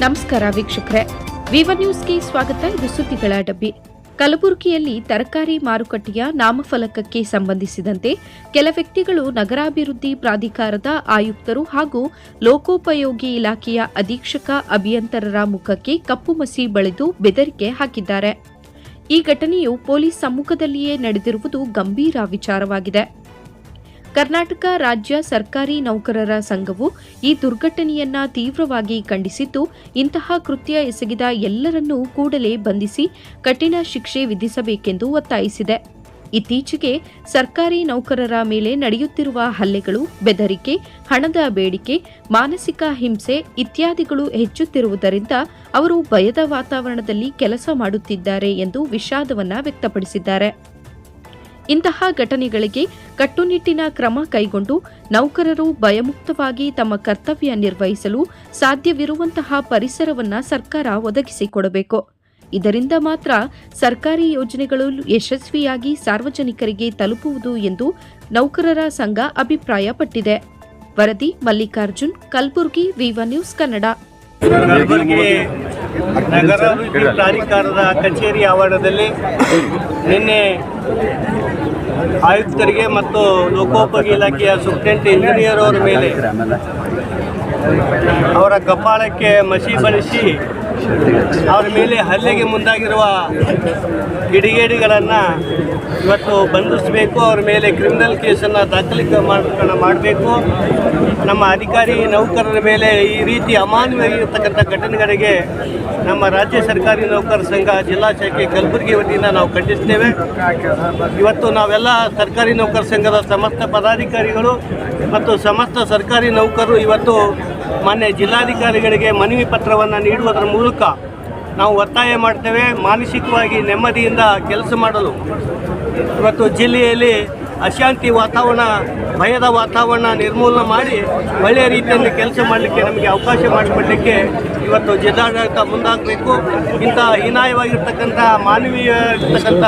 ನಮಸ್ಕಾರ ವೀಕ್ಷಕರೇ. ವಿವ ನ್ಯೂಸ್ಗೆ ಸ್ವಾಗತ, ಇದು ಸುದ್ದಿಗಳ ಡಬ್ಬಿ. ಕಲಬುರಗಿಯಲ್ಲಿ ತರಕಾರಿ ಮಾರುಕಟ್ಟೆಯ ನಾಮಫಲಕಕ್ಕೆ ಸಂಬಂಧಿಸಿದಂತೆ ಕೆಲ ವ್ಯಕ್ತಿಗಳು ನಗರಾಭಿವೃದ್ಧಿ ಪ್ರಾಧಿಕಾರದ ಆಯುಕ್ತರು ಹಾಗೂ ಲೋಕೋಪಯೋಗಿ ಇಲಾಖೆಯ ಅಧೀಕ್ಷಕ ಅಭಿಯಂತರರ ಮುಖಕ್ಕೆ ಕಪ್ಪು ಮಸಿ ಬಳಿದು ಬೆದರಿಕೆ ಹಾಕಿದ್ದಾರೆ. ಈ ಘಟನೆಯು ಪೊಲೀಸ್ ಸಮ್ಮುಖದಲ್ಲಿಯೇ ನಡೆದಿರುವುದು ಗಂಭೀರ ವಿಚಾರವಾಗಿದೆ. ಕರ್ನಾಟಕ ರಾಜ್ಯ ಸರ್ಕಾರಿ ನೌಕರರ ಸಂಘವು ಈ ದುರ್ಘಟನೆಯನ್ನ ತೀವ್ರವಾಗಿ ಖಂಡಿಸಿದ್ದು, ಇಂತಹ ಕೃತ್ಯ ಎಸಗಿದ ಎಲ್ಲರನ್ನೂ ಕೂಡಲೇ ಬಂಧಿಸಿ ಕಠಿಣ ಶಿಕ್ಷೆ ವಿಧಿಸಬೇಕೆಂದು ಒತ್ತಾಯಿಸಿದೆ. ಇತ್ತೀಚೆಗೆ ಸರ್ಕಾರಿ ನೌಕರರ ಮೇಲೆ ನಡೆಯುತ್ತಿರುವ ಹಲ್ಲೆಗಳು, ಬೆದರಿಕೆ, ಹಣದ ಬೇಡಿಕೆ, ಮಾನಸಿಕ ಹಿಂಸೆ ಇತ್ಯಾದಿಗಳು ಹೆಚ್ಚುತ್ತಿರುವುದರಿಂದ ಅವರು ಭಯದ ವಾತಾವರಣದಲ್ಲಿ ಕೆಲಸ ಮಾಡುತ್ತಿದ್ದಾರೆ ಎಂದು ವಿಷಾದವನ್ನ ವ್ಯಕ್ತಪಡಿಸಿದ್ದಾರೆ. ಇಂತಹ ಘಟನೆಗಳಿಗೆ ಕಟ್ಟುನಿಟ್ಟಿನ ಕ್ರಮ ಕೈಗೊಂಡು ನೌಕರರು ಭಯಮುಕ್ತವಾಗಿ ತಮ್ಮ ಕರ್ತವ್ಯ ನಿರ್ವಹಿಸಲು ಸಾಧ್ಯವಿರುವಂತಹ ಪರಿಸರವನ್ನ ಸರ್ಕಾರ ಒದಗಿಸಿಕೊಡಬೇಕು. ಇದರಿಂದ ಮಾತ್ರ ಸರ್ಕಾರಿ ಯೋಜನೆಗಳು ಯಶಸ್ವಿಯಾಗಿ ಸಾರ್ವಜನಿಕರಿಗೆ ತಲುಪುವುದು ಎಂದು ನೌಕರರ ಸಂಘ ಅಭಿಪ್ರಾಯಪಟ್ಟಿದೆ. ವರದಿ ಮಲ್ಲಿಕಾರ್ಜುನ್, ಕಲಬುರಗಿ ವಿವ ನ್ಯೂಸ್ ಕನ್ನಡ. ಕಲಬುರಗಿ ನಗರಾಭಿವೃದ್ಧಿ ಪ್ರಾಧಿಕಾರದ ಕಚೇರಿ ಆವರಣದಲ್ಲಿ ನಿನ್ನೆ ಆಯುಕ್ತರಿಗೆ ಮತ್ತು ಲೋಕೋಪಯೋಗಿ ಇಲಾಖೆಯ ಸೂಪ್ರೆಂಟ್ ಇಂಜಿನಿಯರ್ ಅವರ ಮೇಲೆ ಅವರ ಕಪಾಳಕ್ಕೆ ಮಸಿ ಬಳಸಿ ಅವರ ಮೇಲೆ ಹಲ್ಲೆಗೆ ಮುಂದಾಗಿರುವ ಕಿಡಿಗೇಡಿಗಳನ್ನು ಇವತ್ತು ಬಂಧಿಸಬೇಕು, ಅವರ ಮೇಲೆ ಕ್ರಿಮಿನಲ್ ಕೇಸನ್ನು ದಾಖಲಿಕೆ ಮಾಡಬೇಕು. ನಮ್ಮ ಅಧಿಕಾರಿ, ನೌಕರರ ಮೇಲೆ ಈ ರೀತಿ ಅಮಾನ್ಯವಾಗಿರ್ತಕ್ಕಂಥ ಘಟನೆಗಳಿಗೆ ನಮ್ಮ ರಾಜ್ಯ ಸರ್ಕಾರಿ ನೌಕರ ಸಂಘ ಜಿಲ್ಲಾ ಶಾಖೆ ಕಲಬುರಗಿ ವತಿಯಿಂದ ನಾವು ಖಂಡಿಸ್ತೇವೆ. ಇವತ್ತು ನಾವೆಲ್ಲ ಸರ್ಕಾರಿ ನೌಕರ ಸಂಘದ ಸಮಸ್ತ ಪದಾಧಿಕಾರಿಗಳು ಮತ್ತು ಸಮಸ್ತ ಸರ್ಕಾರಿ ನೌಕರರು ಇವತ್ತು ಮಾನ್ಯ ಜಿಲ್ಲಾಧಿಕಾರಿಗಳಿಗೆ ಮನವಿ ಪತ್ರವನ್ನು ನೀಡುವುದರ ಮೂಲಕ ನಾವು ಒತ್ತಾಯ ಮಾಡ್ತೇವೆ. ಮಾನಸಿಕವಾಗಿ ನೆಮ್ಮದಿಯಿಂದ ಕೆಲಸ ಮಾಡಲು. ಇವತ್ತು ಜಿಲ್ಲೆಯಲ್ಲಿ ಅಶಾಂತಿ ವಾತಾವರಣ, ಭಯದ ವಾತಾವರಣ ನಿರ್ಮೂಲನೆ ಮಾಡಿ ಒಳ್ಳೆಯ ರೀತಿಯಲ್ಲಿ ಕೆಲಸ ಮಾಡಲಿಕ್ಕೆ ನಮಗೆ ಅವಕಾಶ ಮಾಡಿಕೊಡಲಿಕ್ಕೆ ಇವತ್ತು ಜಿಲ್ಲಾಡಳಿತ ಮುಂದಾಗಬೇಕು. ಇಂಥ ಹೀನಾಯವಾಗಿರ್ತಕ್ಕಂಥ ಮಾನವೀಯ ಇರ್ತಕ್ಕಂಥ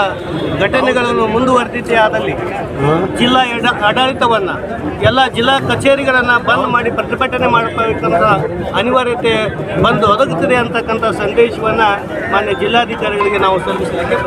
ಘಟನೆಗಳನ್ನು ಮುಂದುವರೆದಿದ್ದೇ ಆದಲ್ಲಿ ಜಿಲ್ಲಾ ಎಡ ಆಡಳಿತವನ್ನು, ಎಲ್ಲ ಜಿಲ್ಲಾ ಕಚೇರಿಗಳನ್ನು ಬಂದ್ ಮಾಡಿ ಪ್ರತಿಭಟನೆ ಮಾಡಬೇಕಂತ ಅನಿವಾರ್ಯತೆ ಬಂದು ಒದಗುತ್ತದೆ ಅಂತಕ್ಕಂಥ ಸಂದೇಶವನ್ನು ಮಾನ್ಯ ಜಿಲ್ಲಾಧಿಕಾರಿಗಳಿಗೆ ನಾವು ಸಲ್ಲಿಸಲಿಕ್ಕೆ